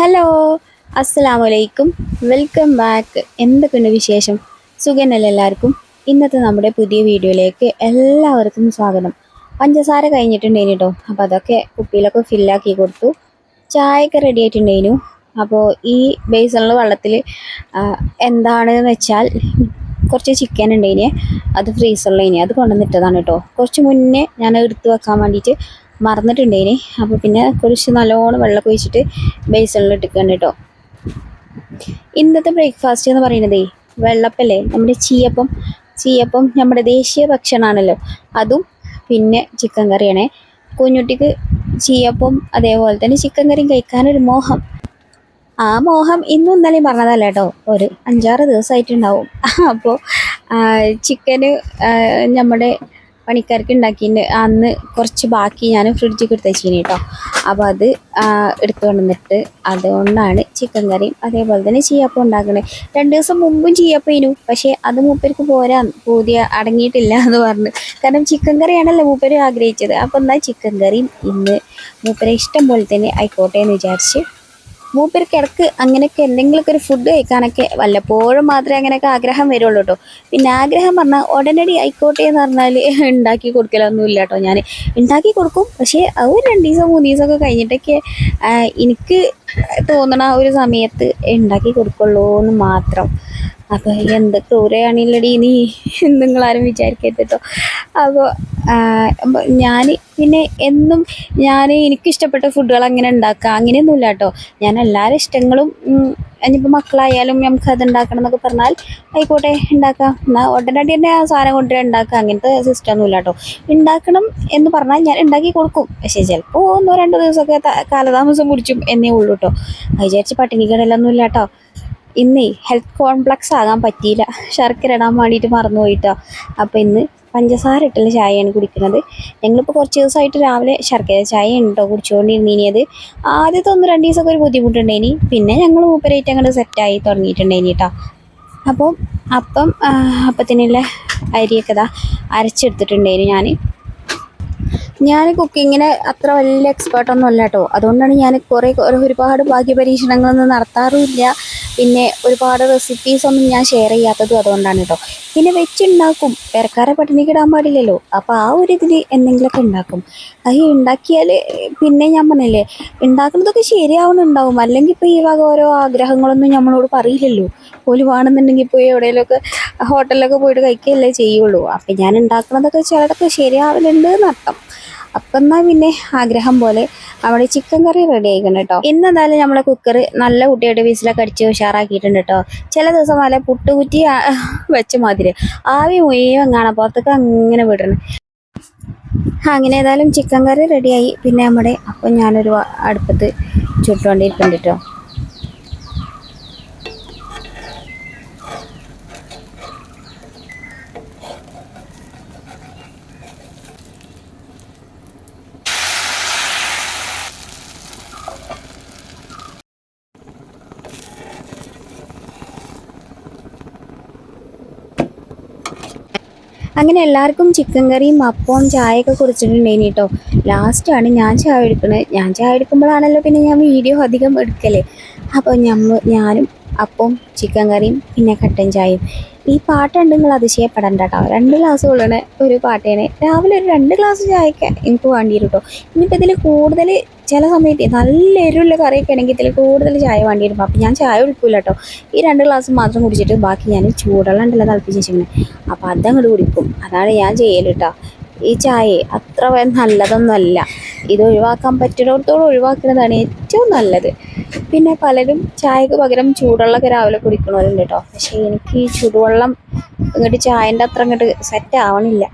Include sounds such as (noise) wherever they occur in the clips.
Hello അസ്സലാമു അലൈക്കും welcome back. എന്തൊക്കെയുണ്ട് വിശേഷം? സുഖനല്ല എല്ലാവർക്കും? ഇന്നത്തെ നമ്മുടെ പുതിയ വീഡിയോയിലേക്ക് എല്ലാവർക്കും സ്വാഗതം. പഞ്ചസാര കഴിഞ്ഞിട്ടുണ്ടേനു കേട്ടോ അപ്പോൾ അതൊക്കെ കുപ്പിയിലൊക്കെ ഫില്ലാക്കി കൊടുത്തു. ചായയൊക്കെ റെഡി ആയിട്ടുണ്ടേനു അപ്പോൾ ഈ ബേസണുള്ള വെള്ളത്തിൽ എന്താണെന്ന് വെച്ചാൽ കുറച്ച് ചിക്കൻ ഉണ്ടേനെ അത് ഫ്രീസറിലേനെ അത് കൊണ്ടുവന്നിട്ടതാണ് കേട്ടോ കുറച്ച് മുന്നേ ഞാൻ എടുത്തു വെക്കാൻ വേണ്ടിയിട്ട് മറന്നിട്ടുണ്ടേനി. അപ്പോൾ പിന്നെ കുറച്ച് നല്ലോണം വെള്ളം ഒഴിച്ചിട്ട് ബേസണിൽ ഇട്ടിക്കണം കേട്ടോ ഇന്നത്തെ ബ്രേക്ക്ഫാസ്റ്റ് എന്ന് പറയുന്നതേ വെള്ളപ്പല്ലേ? നമ്മുടെ ചീയപ്പം. ചീയപ്പം നമ്മുടെ ദേശീയ ഭക്ഷണമാണല്ലോ അതും പിന്നെ ചിക്കൻ കറിയാണേ. കുഞ്ഞുട്ടിക്ക് ചീയപ്പം അതേപോലെ തന്നെ ചിക്കൻ കറിയും കഴിക്കാനൊരു മോഹം. ആ മോഹം ഇന്നും ഇന്നലെയും പറഞ്ഞതല്ല കേട്ടോ ഒരു അഞ്ചാറ് ദിവസമായിട്ടുണ്ടാവും അപ്പോൾ ചിക്കന് നമ്മുടെ പണിക്കാർക്ക് ഉണ്ടാക്കിയിട്ട് അന്ന് കുറച്ച് ബാക്കി ഞാൻ ഫ്രിഡ്ജിൽ കൊടുത്ത ചീനി കേട്ടോ. അപ്പോൾ അത് എടുത്തു കൊണ്ടുവന്നിട്ട് അതുകൊണ്ടാണ് ചിക്കൻ കറിയും അതേപോലെ തന്നെ ചീയപ്പം ഉണ്ടാക്കുന്നത് രണ്ട് ദിവസം മുമ്പും ചീയപ്പയിനു പക്ഷേ അത് മൂപ്പർക്ക് പോരാ പൂതിയ അടങ്ങിയിട്ടില്ല എന്ന് പറഞ്ഞു. കാരണം ചിക്കൻ കറിയാണല്ലോ മൂപ്പര് ആഗ്രഹിച്ചത്. അപ്പോൾ എന്നാൽ ചിക്കൻ കറിയും ഇന്ന് മൂപ്പരെ ഇഷ്ടം പോലെ തന്നെ ആയിക്കോട്ടെ എന്ന് വിചാരിച്ച് മൂപ്പർക്ക് ഇടയ്ക്ക് അങ്ങനെയൊക്കെ എന്തെങ്കിലുമൊക്കെ ഒരു ഫുഡ് കഴിക്കാനൊക്കെ വല്ലപ്പോഴും മാത്രമേ അങ്ങനെയൊക്കെ ആഗ്രഹം വരുള്ളൂ കേട്ടോ പിന്നെ ആഗ്രഹം പറഞ്ഞാൽ ഉടനടി ആയിക്കോട്ടെ എന്ന് പറഞ്ഞാൽ (laughs) ഉണ്ടാക്കി കൊടുക്കലൊന്നും ഇല്ല കേട്ടോ ഞാൻ ഉണ്ടാക്കി കൊടുക്കും. പക്ഷേ അത് രണ്ട് ദിവസം മൂന്ന് ദിവസമൊക്കെ കഴിഞ്ഞിട്ടൊക്കെ എനിക്ക് തോന്നണ ഒരു സമയത്ത് ഉണ്ടാക്കി കൊടുക്കുള്ളൂ എന്ന് മാത്രം. അപ്പോൾ എന്ത് ക്രൂരയാണില്ലടി നീ നിങ്ങളാരും വിചാരിക്കരുത് കേട്ടോ അപ്പോൾ ഞാൻ പിന്നെ എന്നും ഞാൻ എനിക്കിഷ്ടപ്പെട്ട ഫുഡുകൾ അങ്ങനെ ഉണ്ടാക്കുക അങ്ങനെയൊന്നുമില്ല കേട്ടോ ഞാൻ എല്ലാവരും ഇഷ്ടങ്ങളും ഇനിയിപ്പോൾ മക്കളായാലും നമുക്ക് അത് ഉണ്ടാക്കണം എന്നൊക്കെ പറഞ്ഞാൽ ആയിക്കോട്ടെ ഉണ്ടാക്കാം. എന്നാൽ ഉടനടി തന്നെ ആ സാധനം കൊണ്ടുവരാൻ ഉണ്ടാക്കുക അങ്ങനത്തെ സിസ്റ്റം ഒന്നുമില്ല കേട്ടോ ഉണ്ടാക്കണം എന്ന് പറഞ്ഞാൽ ഞാൻ ഉണ്ടാക്കി കൊടുക്കും. പക്ഷേ ചിലപ്പോൾ ഒന്നോ രണ്ടോ ദിവസമൊക്കെ കാലതാമസം പിടിച്ചും എന്നേ ഉള്ളൂ കേട്ടോ വിചാരിച്ച് പട്ടിണി കടലൊന്നുമില്ല കേട്ടോ ഇന്നേ ഹെൽത്ത് കോംപ്ലക്സ് ആകാൻ പറ്റിയില്ല. ശർക്കര ഇടാൻ വേണ്ടിയിട്ട് മറന്നു പോയിട്ടോ. അപ്പോൾ ഇന്ന് പഞ്ചസാര ഇട്ടുള്ള ചായയാണ് കുടിക്കുന്നത്. ഞങ്ങളിപ്പോൾ കുറച്ച് ദിവസമായിട്ട് രാവിലെ ശർക്കര ചായ ഉണ്ടോ കുടിച്ചുകൊണ്ടിരുന്നിനിയത് ആദ്യത്തെ ഒന്ന് രണ്ട് ദിവസമൊക്കെ ഒരു ബുദ്ധിമുട്ടുണ്ടായിനി. പിന്നെ ഞങ്ങൾ മൂപ്പരായിട്ട് അങ്ങോട്ട് സെറ്റായി തുടങ്ങിയിട്ടുണ്ടായിനി കേട്ടോ അപ്പോൾ അപ്പം അപ്പത്തിനുള്ള അരിയൊക്കെ ഇതാ അരച്ചെടുത്തിട്ടുണ്ടേനു ഞാൻ ഞാൻ കുക്കിങ്ങിന് അത്ര വലിയ എക്സ്പേർട്ടൊന്നും അല്ല കേട്ടോ അതുകൊണ്ടാണ് ഞാൻ കുറേ ഒരുപാട് ഭാഗ്യപരീക്ഷണങ്ങളൊന്നും നടത്താറുമില്ല പിന്നെ ഒരുപാട് റെസിപ്പീസ് ഒന്നും ഞാൻ ഷെയർ ചെയ്യാത്തതും അതുകൊണ്ടാണ് കേട്ടോ പിന്നെ വെച്ചുണ്ടാക്കും. പെരക്കാരെ പട്ടിണിക്ക് ഇടാൻ പാടില്ലല്ലോ. അപ്പോൾ ആ ഒരു ഇതിൽ എന്തെങ്കിലുമൊക്കെ ഉണ്ടാക്കും. അത് ഉണ്ടാക്കിയാൽ പിന്നെ ഞാൻ പറഞ്ഞില്ലേ ഉണ്ടാക്കുന്നതൊക്കെ ശരിയാവണുണ്ടാവും. അല്ലെങ്കിൽ ഇപ്പോൾ ഈ വക ഓരോ ആഗ്രഹങ്ങളൊന്നും നമ്മളോട് പറയില്ലല്ലോ. പോലും വേണമെന്നുണ്ടെങ്കിൽ പോയി എവിടെയെങ്കിലുമൊക്കെ ഹോട്ടലിലൊക്കെ പോയിട്ട് കഴിക്കുകയല്ലേ ചെയ്യുള്ളൂ. അപ്പം ഞാൻ ഉണ്ടാക്കുന്നതൊക്കെ ചിലതൊക്കെ ശരിയാവലുണ്ട് എന്നർത്ഥം. അപ്പം എന്നാൽ പിന്നെ ആഗ്രഹം പോലെ നമ്മുടെ ചിക്കൻ കറി റെഡി ആയിക്കണം കേട്ടോ ഇന്ന് എന്തായാലും നമ്മളെ കുക്കർ നല്ല കുട്ടിയായിട്ട് വീസിലൊക്കെ അടിച്ച് ഉഷാറാക്കിയിട്ടുണ്ട് കേട്ടോ ചില ദിവസം നല്ല പുട്ടുകുറ്റി വെച്ച മാതിരി. ആവി മുഴുവൻ കാണാം. പുറത്തൊക്കെ അങ്ങനെ വിടണം. അങ്ങനെ ഏതായാലും ചിക്കൻ കറി റെഡിയായി പിന്നെ നമ്മുടെ അപ്പം ഞാനൊരു അടുപ്പത്ത് ചുട്ടുകൊണ്ടിരിക്കുന്നുണ്ട് കേട്ടോ അങ്ങനെ എല്ലാവർക്കും ചിക്കൻ കറിയും അപ്പവും ചായയൊക്കെ കുറിച്ചിട്ടുണ്ടായിനി കേട്ടോ. ലാസ്റ്റാണ് ഞാൻ ചായ എടുക്കുന്നത് ഞാൻ ചായ എടുക്കുമ്പോഴാണല്ലോ പിന്നെ ഞാൻ വീഡിയോ അധികം എടുക്കലേ. അപ്പോൾ ഞമ്മ ഞാനും അപ്പവും ചിക്കൻ കറിയും പിന്നെ കട്ടൻ ചായയും. ഈ പാട്ടുണ്ട് നിങ്ങൾ അതിശയപ്പെടണ്ട കേട്ടോ രണ്ട് ഗ്ലാസ് കൊള്ളണ ഒരു പാട്ടേനെ രാവിലെ ഒരു രണ്ട് ഗ്ലാസ് ചായക്ക് എനിക്ക് വേണ്ടി കേട്ടോ ഇനിയിപ്പോൾ ഇതിൽ കൂടുതൽ ചില സമയത്ത് നല്ല എരിവുള്ള കറിയൊക്കെ ആണെങ്കിൽ ഇതിൽ കൂടുതൽ ചായ വേണ്ടി അപ്പം ഞാൻ ചായ കുടിക്കില്ല കേട്ടോ ഈ രണ്ട് ഗ്ലാസ് മാത്രം കുടിച്ചിട്ട് ബാക്കി ഞാൻ ചൂടുവെള്ളം ഉണ്ടല്ലോ തിളപ്പിച്ച് വെച്ചിങ്ങനെ അപ്പം അതങ്ങോട്ട് കുടിക്കും. അതാണ് ഞാൻ ചെയ്യൽ കേട്ടോ ഈ ചായ അത്ര നല്ലതൊന്നുമല്ല. ഇത് ഒഴിവാക്കാൻ പറ്റുന്നിടത്തോളം ഒഴിവാക്കുന്നതാണ് ഏറ്റവും നല്ലത്. പിന്നെ പലരും ചായക്ക് പകരം ചൂടുവെള്ളമൊക്കെ രാവിലെ കുടിക്കണവരുണ്ട് കേട്ടോ പക്ഷേ എനിക്ക് ഈ ചൂടുവെള്ളം ഇങ്ങോട്ട് ചായന്റെ അത്ര ഇങ്ങോട്ട് സെറ്റ് ആവണില്ല.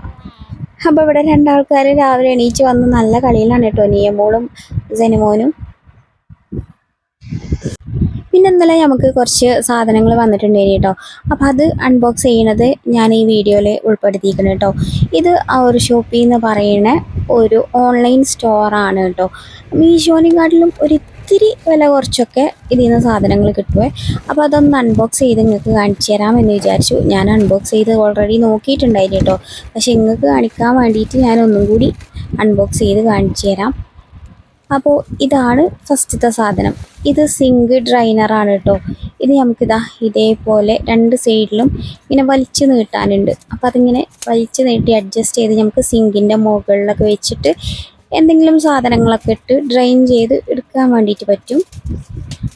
അപ്പോൾ ഇവിടെ രണ്ടാൾക്കാർ രാവിലെ എണീച്ച് വന്ന് നല്ല കളിയിലാണ് കേട്ടോ നിയമോളും ജനിമോനും പിന്നെ ഇന്നലെ നമുക്ക് കുറച്ച് സാധനങ്ങൾ വന്നിട്ടുണ്ടായിരുന്നു കേട്ടോ അപ്പോൾ അത് അൺബോക്സ് ചെയ്യണത് ഞാൻ ഈ വീഡിയോയിൽ ഉൾപ്പെടുത്തിയിരിക്കണം കേട്ടോ ഇത് ആ ഒരു ഷോപ്പിൽ നിന്ന് പറയുന്ന ഒരു ഓൺലൈൻ സ്റ്റോറാണ് കേട്ടോ മീഷോനെക്കാട്ടിലും ഒരു ഇത്തിരി വില കുറച്ചൊക്കെ ഇതിൽ നിന്ന് സാധനങ്ങൾ കിട്ടുമേ അപ്പോൾ അതൊന്ന് അൺബോക്സ് ചെയ്ത് നിങ്ങൾക്ക് കാണിച്ചു തരാമെന്ന് വിചാരിച്ചു. ഞാൻ അൺബോക്സ് ചെയ്ത് ഓൾറെഡി നോക്കിയിട്ടുണ്ടായിരുന്നു കേട്ടോ പക്ഷേ നിങ്ങൾക്ക് കാണിക്കാൻ വേണ്ടിയിട്ട് ഞാൻ ഒന്നും കൂടി അൺബോക്സ് ചെയ്ത് കാണിച്ചു തരാം. അപ്പോൾ ഇതാണ് ഫസ്റ്റത്തെ സാധനം. ഇത് സിങ്ക് ഡ്രൈനറാണ് കേട്ടോ ഇത് നമുക്കിതാ ഇതേപോലെ രണ്ട് സൈഡിലും ഇങ്ങനെ വലിച്ചു നീട്ടാനുണ്ട്. അപ്പോൾ അതിങ്ങനെ വലിച്ചു നീട്ടി അഡ്ജസ്റ്റ് ചെയ്ത് നമുക്ക് സിങ്കിന്റെ മുകളിലൊക്കെ വെച്ചിട്ട് എന്തെങ്കിലും സാധനങ്ങളൊക്കെ ഇട്ട് ഡ്രെയിൻ ചെയ്ത് എടുക്കാൻ വേണ്ടിയിട്ട് പറ്റും.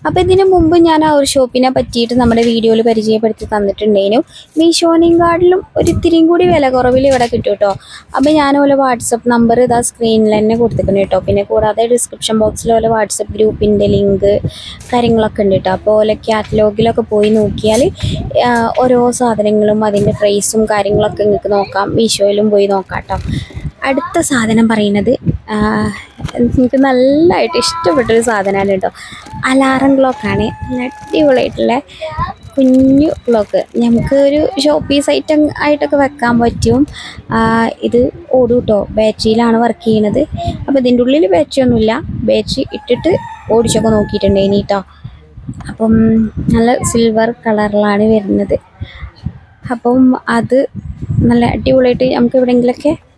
അപ്പോൾ ഇതിന് മുമ്പ് ഞാൻ ആ ഒരു ഷോപ്പിനെ പറ്റിയിട്ട് നമ്മുടെ വീഡിയോയിൽ പരിചയപ്പെടുത്തി തന്നിട്ടുണ്ടേനു. മീഷോനിങ് കാർഡിലും ഒരു ഇത്തിരിയും കൂടി വില കുറവിൽ ഇവിടെ കിട്ടും കേട്ടോ അപ്പോൾ ഞാൻ ഓലെ വാട്സപ്പ് നമ്പർ ഇതാ സ്ക്രീനിൽ തന്നെ കൊടുത്തിട്ടുണ്ട് കേട്ടോ പിന്നെ കൂടാതെ ഡിസ്ക്രിപ്ഷൻ ബോക്സിൽ ഓലെ വാട്സപ്പ് ഗ്രൂപ്പിന്റെ ലിങ്ക് കാര്യങ്ങളൊക്കെ ഉണ്ട് കേട്ടോ അപ്പോൾ ഓലെ കാറ്റലോഗിലൊക്കെ പോയി നോക്കിയാൽ ഓരോ സാധനങ്ങളും അതിന്റെ പ്രൈസും കാര്യങ്ങളൊക്കെ നിങ്ങൾക്ക് നോക്കാം. മീഷോയിലും പോയി നോക്കാം കേട്ടോ അടുത്ത സാധനം പറയുന്നത് എനിക്ക് നല്ലതായിട്ട് ഇഷ്ടപ്പെട്ടൊരു സാധനമാണ് കേട്ടോ. അലാറം ക്ലോക്കാണ്. നല്ല അടിപൊളിയായിട്ടുള്ള കുഞ്ഞു ക്ലോക്ക്. നമുക്ക് ഒരു ഷോപ്പ് പീസ് ഐറ്റം ആയിട്ടൊക്കെ വെക്കാൻ പറ്റും. ഇത് ഓടും കേട്ടോ. ബാറ്ററിയിലാണ് വർക്ക് ചെയ്യണത്. അപ്പോൾ ഇതിന്റെ ഉള്ളിൽ ബാറ്ററി ഒന്നുമില്ല ബാറ്ററി ഇട്ടിട്ട് ഓടിച്ചൊക്കെ നോക്കിയിട്ടുണ്ട് ഇനി കേട്ടോ അപ്പം നല്ല സിൽവർ കളറിലാണ് വരുന്നത്. അപ്പം അത് നല്ല അടിപൊളിയായിട്ട് നമുക്ക് എവിടെയെങ്കിലുമൊക്കെ ആ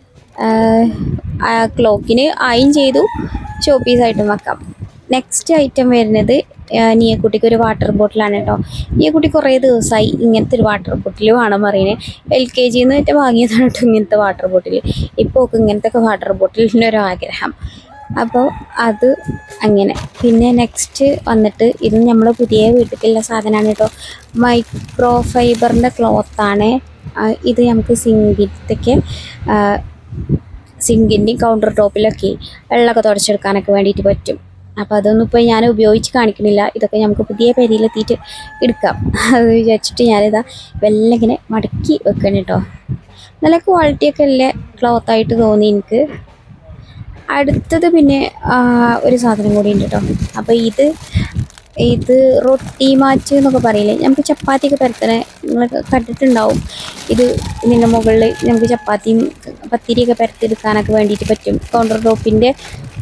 ക്ലോക്കിന് അയൺ ചെയ്തു ഷോ പീസായിട്ടും വെക്കാം. നെക്സ്റ്റ് ഐറ്റം വരുന്നത് നീയക്കുട്ടിക്ക് ഒരു വാട്ടർ ബോട്ടിലാണ് കേട്ടോ. നീയക്കുട്ടി കുറേ ദിവസമായി ഇങ്ങനത്തെ ഒരു വാട്ടർ ബോട്ടിൽ വേണം പറയുന്നത് എൽ കെ ജിന്ന് മറ്റേ വാങ്ങിയതാണ് കേട്ടോ ഇങ്ങനത്തെ വാട്ടർ ബോട്ടിൽ ഇപ്പോൾ ഒക്കെ ഇങ്ങനത്തെ ഒക്കെ വാട്ടർ ബോട്ടിലിന്റെ ഒരു ആഗ്രഹം. അപ്പോൾ അത് അങ്ങനെ. പിന്നെ നെക്സ്റ്റ് വന്നിട്ട് ഇത് നമ്മൾ പുതിയ വീട്ടിലേക്കുള്ള സാധനമാണ് കേട്ടോ. മൈക്രോ ഫൈബറിന്റെ ക്ലോത്താണ് ഇത് നമുക്ക് സിങ്കിത്തൊക്കെ സിങ്കിന്റെയും കൗണ്ടർ ടോപ്പിലൊക്കെ വെള്ളമൊക്കെ തുടച്ചെടുക്കാനൊക്കെ വേണ്ടിയിട്ട് പറ്റും. അപ്പോൾ അതൊന്നും ഇപ്പോൾ ഞാൻ ഉപയോഗിച്ച് കാണിക്കണില്ല. ഇതൊക്കെ നമുക്ക് പുതിയ പെരിയിലെത്തിയിട്ട് എടുക്കാം. അത് വിചാരിച്ചിട്ട് ഞാനിതാ വെള്ളം ഇങ്ങനെ മടക്കി വെക്കണം കേട്ടോ നല്ല ക്വാളിറ്റിയൊക്കെ ഉള്ള ക്ലോത്തായിട്ട് തോന്നി എനിക്ക്. അടുത്തത് പിന്നെ ഒരു സാധനം കൂടി ഉണ്ട് കേട്ടോ അപ്പോൾ ഇത് ഇത് റൊട്ടി മാറ്റ് എന്നൊക്കെ പറയില്ലേ? നമുക്ക് ചപ്പാത്തിയൊക്കെ പരത്തണേ. നിങ്ങൾ കണ്ടിട്ടുണ്ടാവും. ഇത് ഇതിന്റെ മുകളിൽ നമുക്ക് ചപ്പാത്തിയും പത്തിരിയൊക്കെ പരത്തെടുക്കാനൊക്കെ വേണ്ടിയിട്ട് പറ്റും. കൗണ്ടർ ടോപ്പിന്റെ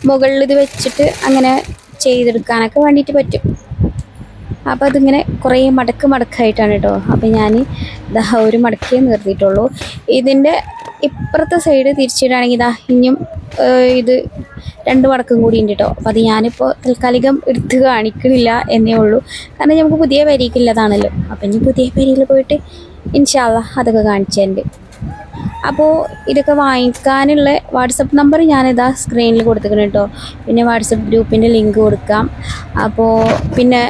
മുകളിൽ ഇത് വെച്ചിട്ട് അങ്ങനെ ചെയ്തെടുക്കാനൊക്കെ വേണ്ടിയിട്ട് പറ്റും. അപ്പോൾ അതിങ്ങനെ കുറേ മടക്ക് മടക്കായിട്ടാണ് കേട്ടോ അപ്പോൾ ഞാൻ ദാ ഒരു മടക്കേ നിർത്തിയിട്ടുള്ളൂ. ഇതിന്റെ ഇപ്പുറത്തെ സൈഡ് തിരിച്ചിടുകയാണെങ്കിൽ ഇതാ ഇനിയും ഇത് രണ്ട് വടക്കും കൂടി ഉണ്ട് കേട്ടോ അപ്പോൾ അത് ഞാനിപ്പോൾ താൽക്കാലികം എടുത്ത് കാണിക്കണില്ല എന്നേ ഉള്ളൂ. കാരണം നമുക്ക് പുതിയ പരിക്കില്ലതാണല്ലോ അപ്പം ഇനി പുതിയ പരിയിൽ പോയിട്ട് ഇൻഷാല്ല അതൊക്കെ കാണിച്ചു തരുന്നുണ്ട് അപ്പോൾ ഇതൊക്കെ വാങ്ങിക്കാനുള്ള വാട്സപ്പ് നമ്പർ ഞാനിതാ സ്ക്രീനിൽ കൊടുത്തിരിക്കണം കേട്ടോ പിന്നെ വാട്സപ്പ് ഗ്രൂപ്പിന്റെ ലിങ്ക് കൊടുക്കാം. അപ്പോൾ പിന്നെ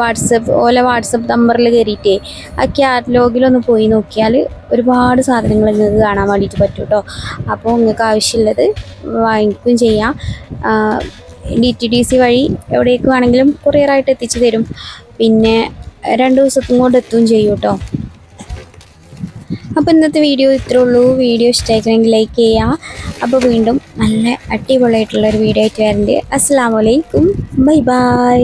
വാട്സപ്പ് ഓല വാട്സപ്പ് നമ്പറിൽ കയറിയിട്ടേ ആ കാറ്റലോഗിലൊന്ന് പോയി നോക്കിയാൽ ഒരുപാട് സാധനങ്ങൾ നിങ്ങൾക്ക് കാണാൻ വേണ്ടിയിട്ട് പറ്റും കേട്ടോ അപ്പോൾ നിങ്ങൾക്ക് ആവശ്യമുള്ളത് വാങ്ങിക്കുകയും ചെയ്യാം. ഡി ടി ഡി സി വഴി എവിടേക്ക് വേണമെങ്കിലും കൊറിയറായിട്ട് എത്തിച്ചു തരും. പിന്നെ രണ്ട് ദിവസത്തും കൊണ്ട് എത്തുകയും ചെയ്യും കേട്ടോ അപ്പോൾ ഇന്നത്തെ വീഡിയോ ഇത്രേ ഉള്ളൂ. വീഡിയോ ഇഷ്ടമായിട്ടുണ്ടെങ്കിൽ ലൈക്ക് ചെയ്യുക അപ്പോൾ വീണ്ടും നല്ല അടിപൊളിയായിട്ടുള്ള ഒരു വീഡിയോ ആയിട്ട് വരുന്നുണ്ട് അസ്സാം വലൈക്കും ബൈ ബൈ.